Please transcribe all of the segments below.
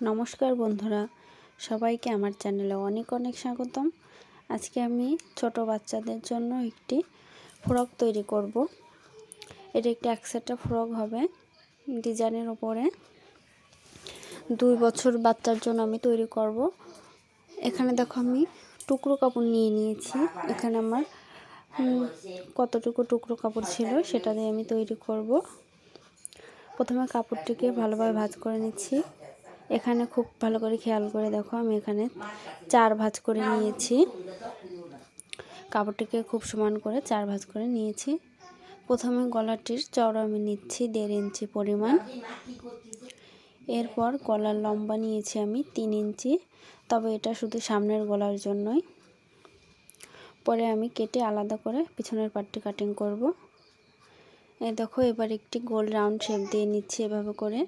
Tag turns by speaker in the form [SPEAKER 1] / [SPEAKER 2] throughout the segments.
[SPEAKER 1] নমস্কার বন্ধুরা, সবাইকে আমার চ্যানেলে অনেক অনেক স্বাগতম। আজকে আমি ছোট বাচ্চাদের জন্য একটি ফ্রক তৈরি করব। এটা একটি একসাটা ফ্রক হবে ডিজাইনের ওপরে দুই বছর বাচ্চার জন্য আমি তৈরি করব। এখানে দেখো আমি টুকরো কাপড় নিয়ে নিয়েছি। এখানে আমার কতটুকু টুকরো কাপড় ছিল সেটা দিয়ে আমি তৈরি করব। প্রথমে কাপড়টিকে ভালোভাবে ভাজ করে নিচ্ছি। এখানে খুব ভালো করে খেয়াল করে দেখো, আমি এখানে চার ভাজ করে নিয়েছি। কাপড়টিকে খুব সমান করে চার ভাজ করে নিয়েছি। প্রথমে গলাটির চওড়া আমি নিচ্ছি দেড় ইঞ্চি পরিমাণ। এরপর গলার লম্বা নিয়েছি আমি তিন ইঞ্চি, তবে এটা শুধু সামনের গলার জন্যই। পরে আমি কেটে আলাদা করে পিছনের পাটটি কাটিং করব। এই দেখো, এবার একটি গোল রাউন্ড শেপ দিয়ে নিচ্ছি এভাবে করে।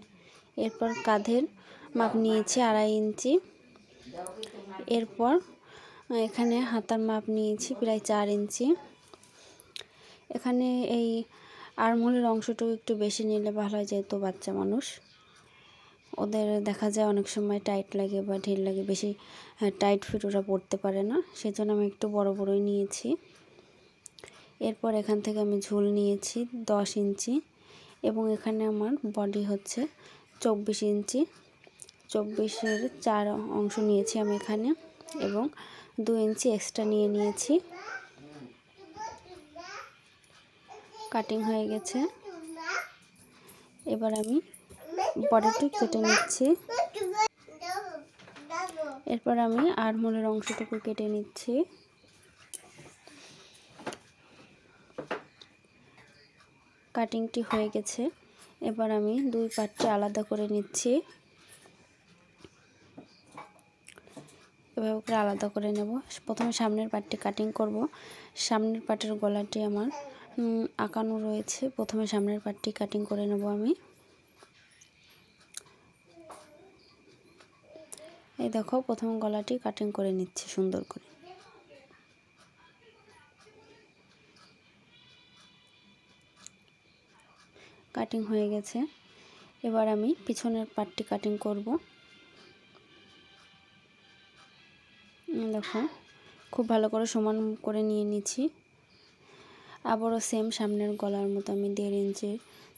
[SPEAKER 1] এরপর কাঁধের মাপ নিয়েছি আড়াই ইঞ্চি। এরপর এখানে হাতার মাপ নিয়েছি প্রায় চার ইঞ্চি। এখানে এই আরমোলের অংশটুকু একটু বেশি নিলে ভালো হয় যেহেতু বাচ্চা মানুষ। ওদের দেখা যায় অনেক সময় টাইট লাগে বা ঢিল লাগে, বেশি টাইট ফিট ওরা পড়তে পারে না। সেজন্য আমি একটু বড় বড়ই নিয়েছি। এরপর এখান থেকে আমি ঝুল নিয়েছি দশ ইঞ্চি এবং এখানে আমার বডি হচ্ছে চব্বিশ ইঞ্চি। চব্বিশের চার অংশ নিয়েছি আমি এখানে এবং দু ইঞ্চি এক্সট্রা নিয়ে নিয়েছি। কাটিং হয়ে গেছে। এবার আমি বডিটি কেটে নিচ্ছি। এরপর আমি আরমোলের অংশটুকু কেটে নিচ্ছি। কাটিংটি হয়ে গেছে। এবার আমি দুই পাটটি আলাদা করে নিচ্ছি। এভাবে করে আলাদা করে নেব। প্রথমে সামনের পাটটি কাটিং করব। সামনের পাটের গলাটি আমার আঁকানো রয়েছে। প্রথমে সামনের পাটটি কাটিং করে নেব আমি। এই দেখো, প্রথম গলাটি কাটিং করে নিচ্ছি সুন্দর করে। কাটিং হয়ে গেছে। এবার আমি পিছনের পাটটি কাটিং করব। দেখো, খুব ভালো করে সমান করে নিয়ে নিচ্ছি। আবারও সেম সামনের গলার মতো আমি দেড় ইঞ্চি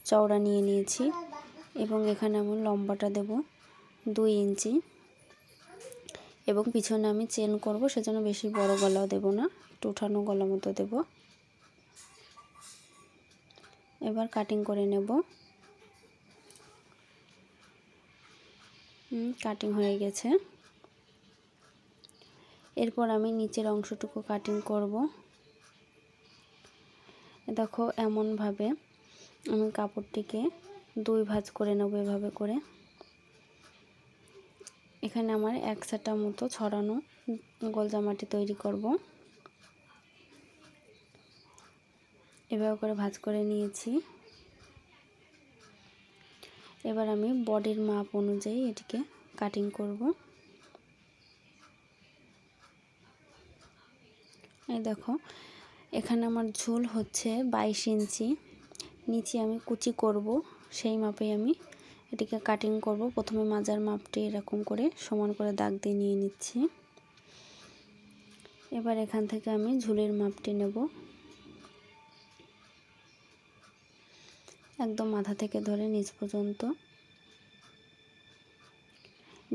[SPEAKER 1] চওড়া নিয়ে নিয়েছি এবং এখানে আমি লম্বাটা দেব দুই ইঞ্চি এবং পিছনে আমি চেন করব, সেজন্য বেশি বড় গলাও দেব না, একটু উঠানো গলা মতো দেব। এবার কাটিং করে নেব। কাটিং হয়ে গেছে। এরপর আমি নিচের অংশটুকু কাটিং করব। দেখো এমনভাবে আমি কাপড়টিকে দুই ভাঁজ করে নেব এভাবে করে। এখানে আমার এক সাটা মতো ছড়ানো গোল জামাটি তৈরি করব। এভাবে করে ভাঁজ করে নিয়েছি। এবার আমি বডির মাপ অনুযায়ী এটিকে কাটিং করব। এই দেখো, এখানে আমার ঝুল হচ্ছে বাইশ ইঞ্চি। নিচে আমি কুচি করব, সেই মাপে আমি এটিকে কাটিং করব। প্রথমে মাজার মাপটি এরকম করে সমান করে দাগ দিয়ে নিয়ে নিচ্ছি। এবার এখান থেকে আমি ঝুলের মাপটি নেব। একদম মাথা থেকে ধরে নিচ পর্যন্ত।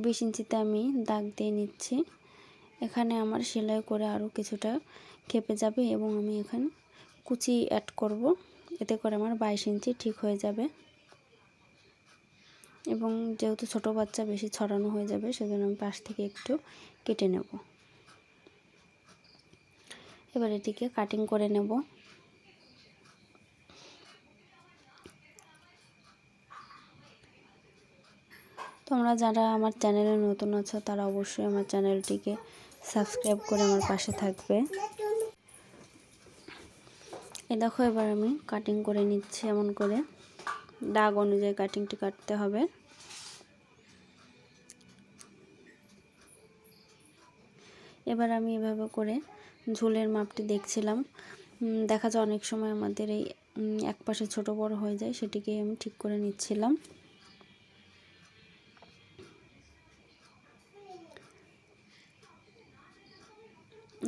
[SPEAKER 1] বিশ ইঞ্চিতে আমি দাগ দিয়ে নিচ্ছি। এখানে আমার সেলাই করে আরও কিছুটা খেপে যাবে এবং আমি এখানে কুচি অ্যাড করব। এতে করে আমার বাইশ ইঞ্চি ঠিক হয়ে যাবে। এবং যেহেতু ছোট বাচ্চা, বেশি ছড়ানো হয়ে যাবে, সেজন্য আমি পাশ থেকে একটু কেটে নেব। এবার এটিকে কাটিং করে নেব। তোমরা যারা আমার চ্যানেলে নতুন আছো, তারা অবশ্যই আমার চ্যানেলটিকে সাবস্ক্রাইব করে আমার পাশে থাকবে। এ দেখো এবার আমি কাটিং করে নিচ্ছি এমন করে। দাগ অনুযায়ী কাটিংটি কাটতে হবে। এবার আমি এভাবে করে ঝুলের মাপটি দেখছিলাম। দেখা যায় অনেক সময় আমাদের এই এক পাশে ছোট বড় হয়ে যায়, সেটিকে আমি ঠিক করে নিচ্ছিলাম।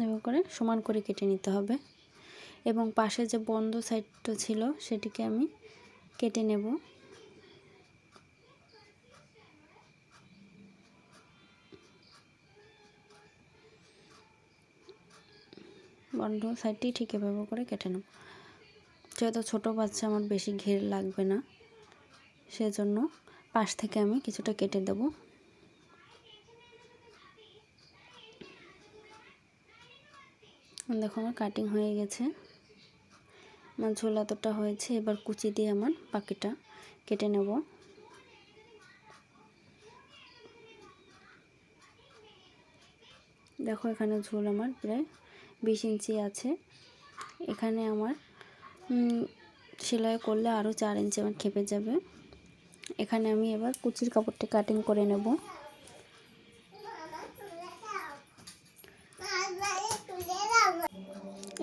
[SPEAKER 1] এভাবে করে সমান করে কেটে নিতে হবে। এবং পাশে যে বন্ধ সাইডটা ছিল, সেটিকে আমি কেটে নেব। বন্ধ সাইডটি ঠিক এভাবে করে কেটে নেব। যেহেতু ছোটো বাচ্চা, আমার বেশি ঘের লাগবে না। সেজন্য পাশ থেকে আমি কিছুটা কেটে দেব। দেখো আমার কাটিং হয়ে গেছে। আমার ঝোল এতটা হয়েছে, এবার কুচি দিয়ে আমার পাখিটা কেটে নেব। দেখো এখানে ঝোল আমার প্রায় বিশ ইঞ্চি আছে। এখানে আমার সেলাই করলে আরও চার ইঞ্চি আমার খেপে যাবে। এখানে আমি এবার কুচির কাপড়টি কাটিং করে নেব।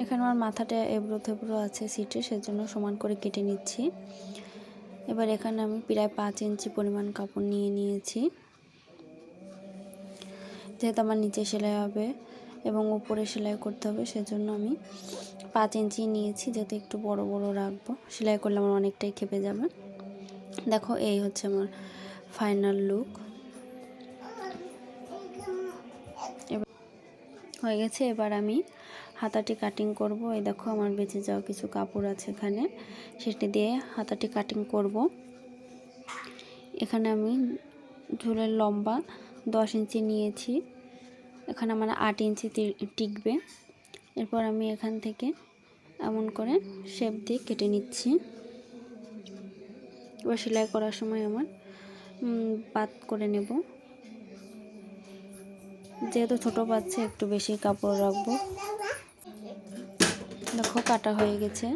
[SPEAKER 1] এখানে আমার মাথাটা এবড়ো থেবড়ো আছে সিটে, সেজন্য সমান করে কেটে নিচ্ছি। এবার এখানে আমি প্রায় পাঁচ ইঞ্চি পরিমাণ কাপড় নিয়ে নিয়েছি। যেহেতু আমার নিচে সেলাই হবে এবং উপরে সেলাই করতে হবে, সেজন্য আমি পাঁচ ইঞ্চি নিয়েছি যাতে একটু বড় বড় রাখব। সেলাই করলে আমার অনেকটাই খেপে যাবে। দেখো, এই হচ্ছে আমার ফাইনাল লুক হয়ে গেছে, এবার আমি হাতাটি কাটিং করব। এই দেখো আমার বেঁচে যাওয়া কিছু কাপড় আছে এখানে, সেটি দিয়ে হাতাটি কাটিং করব। এখানে আমি ঝুলের লম্বা দশ ইঞ্চি নিয়েছি, এখানে আমার আট ইঞ্চি টিকবে। এরপর আমি এখান থেকে এমন করে শেপ দিয়ে কেটে নিচ্ছি। এবার সেলাই করার সময় আমার পাত করে নেব। যেহেতু ছোটো বাচ্চা একটু বেশি কাপড় রাখব। দেখো কাটা হয়ে গেছে।